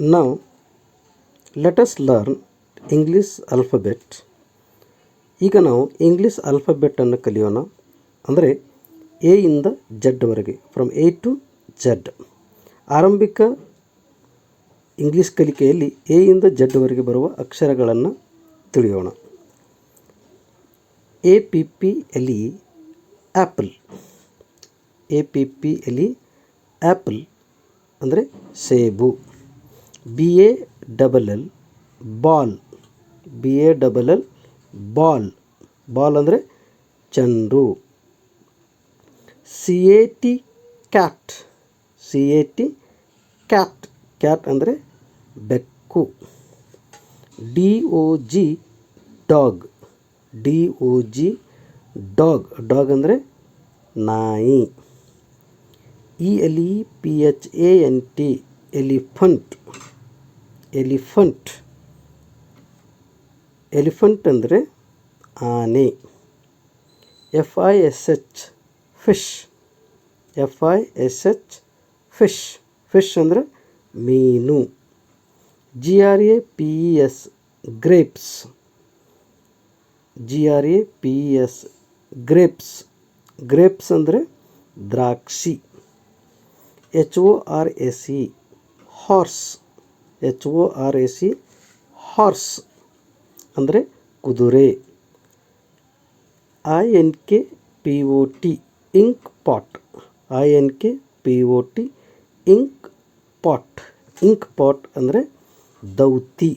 Now, let us learn English alphabet ಈಗ ನಾವು English ಆಲ್ಫಬೆಟನ್ನು ಕಲಿಯೋಣ. ಅಂದರೆ ಎ ಇಂದ ಜಡ್ವರೆಗೆ ಫ್ರಮ್ ಎ ಟು ಜಡ್ ಆರಂಭಿಕ ಇಂಗ್ಲೀಷ್ ಕಲಿಕೆಯಲ್ಲಿ ಎ ಇಂದ ಜಡ್ವರೆಗೆ ಬರುವ ಅಕ್ಷರಗಳನ್ನು ತಿಳಿಯೋಣ. A P P L apple A P P L apple ಅಂದರೆ ಸೇಬು. B A double L ball B A double L ball ball ಅಂದರೆ Chandu C A T cat C A T cat cat ಅಂದರೆ ಬೆಕ್ಕು. D O G dog D O G dog dog ಅಂದರೆ ನಾಯಿ. E L E P H A N T elephant elephant. Elephant ಅಂದರೆ ಆನೆ. F I S H fish. F I S H fish. Fish ಅಂದರೆ ಮೀನು. G R A P E S grapes. G R A P E S grapes. Grapes ಅಂದರೆ ದ್ರಾಕ್ಷಿ. H O R A C horse. H O R A C horse ಅಂದರೆ ಕುದುರೆ. I N K P O T ink pot. I N K P O T ink pot. Ink pot ಅಂದರೆ ದೌತಿ.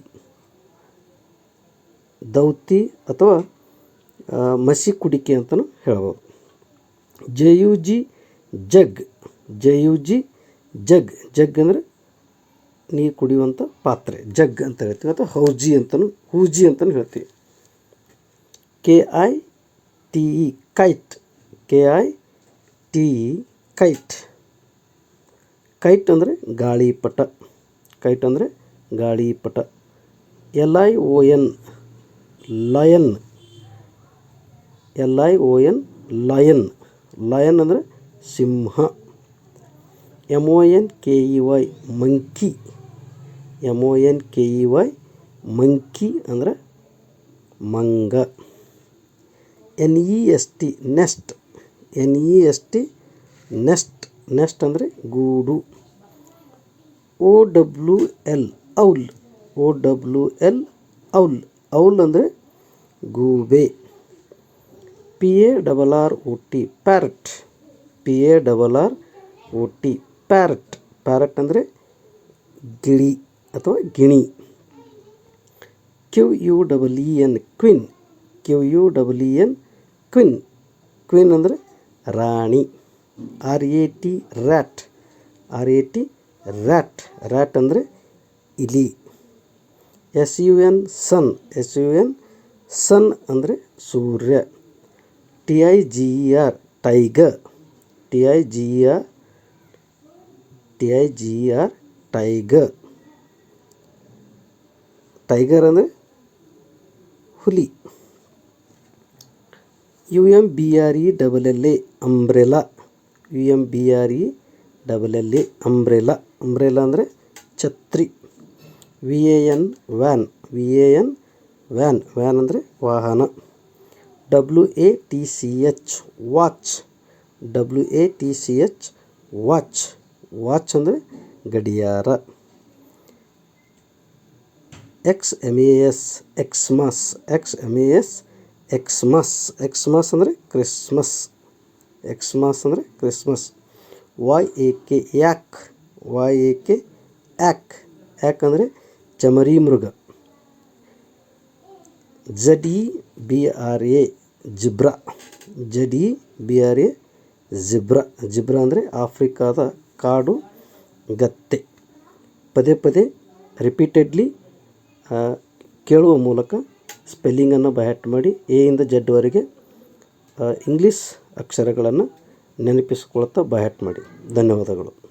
ದೌತಿ ಅಥವಾ ಮಸಿ ಕುಡಿಕೆ ಅಂತಲೂ ಹೇಳ್ಬೋದು. J U G jug. J U G jug. Jug ಅಂದರೆ ನೀರು ಕುಡಿಯುವಂಥ ಪಾತ್ರೆ, ಜಗ್ ಅಂತ ಹೇಳ್ತೀವಿ ಅಥವಾ ಹೌಜಿ ಅಂತಲೂ ಹೂಜಿ ಅಂತಲೂ ಹೇಳ್ತೀವಿ. K I T E kite K I T E kite kite ಅಂದರೆ ಗಾಳಿಪಟ ಕೈಟ್ ಅಂದರೆ ಗಾಳಿಪಟ L I O N lion L I O N lion lion ಅಂದರೆ ಸಿಂಹ. M O N K E Y monkey M O N K E Y monkey ಅಂದರೆ ಮಂಗ. N E S T nest N E S T nest nest ಅಂದರೆ ಗೂಡು. O W L owl O W L owl owl ಅಂದರೆ ಗೂಬೆ. P A double R O T parrot P A double R O T parrot parrot ಅಂದರೆ ಗಿಳಿ. ಅಥವಾ ಗಿಣಿ. Q U double E N queen Q U double N queen queen ಅಂದರೆ ರಾಣಿ. R A T rat R A T rat rat ಅಂದರೆ ಇಲಿ. S U N sun S U N sun ಅಂದರೆ ಸೂರ್ಯ. T I G E R tiger T I G E R T I G E R tiger tiger ಅಂದರೆ ಹುಲಿ. U M B R E double L A umbrella U M B R E double L A umbrella umbrella ಅಂದರೆ ಛತ್ರಿ. V A N van V A N van van ಅಂದರೆ ವಾಹನ. W A T C H watch W A T C H watch watch ಅಂದರೆ ಗಡಿಯಾರ. X M A S Xmas X M A S Xmas Xmas ಅಂದರೆ Christmas Xmas ಅಂದರೆ Christmas Y A K yak Y A K yak ಅಂದರೆ ಚಮರಿ ಮೃಗ. Z E B R A zebra. Z E B R A zebra. Zebra ಅಂದರೆ ಆಫ್ರಿಕಾದ ಕಾಡು ಗತ್ತೆ. ಪದೇ ಪದೇ ರಿಪೀಟೆಡ್ಲಿ ಕೇಳುವ ಮೂಲಕ ಸ್ಪೆಲ್ಲಿಂಗನ್ನು ಬಯಟ್ ಮಾಡಿ ಎ ಇಂದ ಜಡ್ವರೆಗೆ ಇಂಗ್ಲೀಷ್ ಅಕ್ಷರಗಳನ್ನು ನೆನಪಿಸಿಕೊಳ್ತಾ ಬಯಟ್ ಮಾಡಿ. ಧನ್ಯವಾದಗಳು.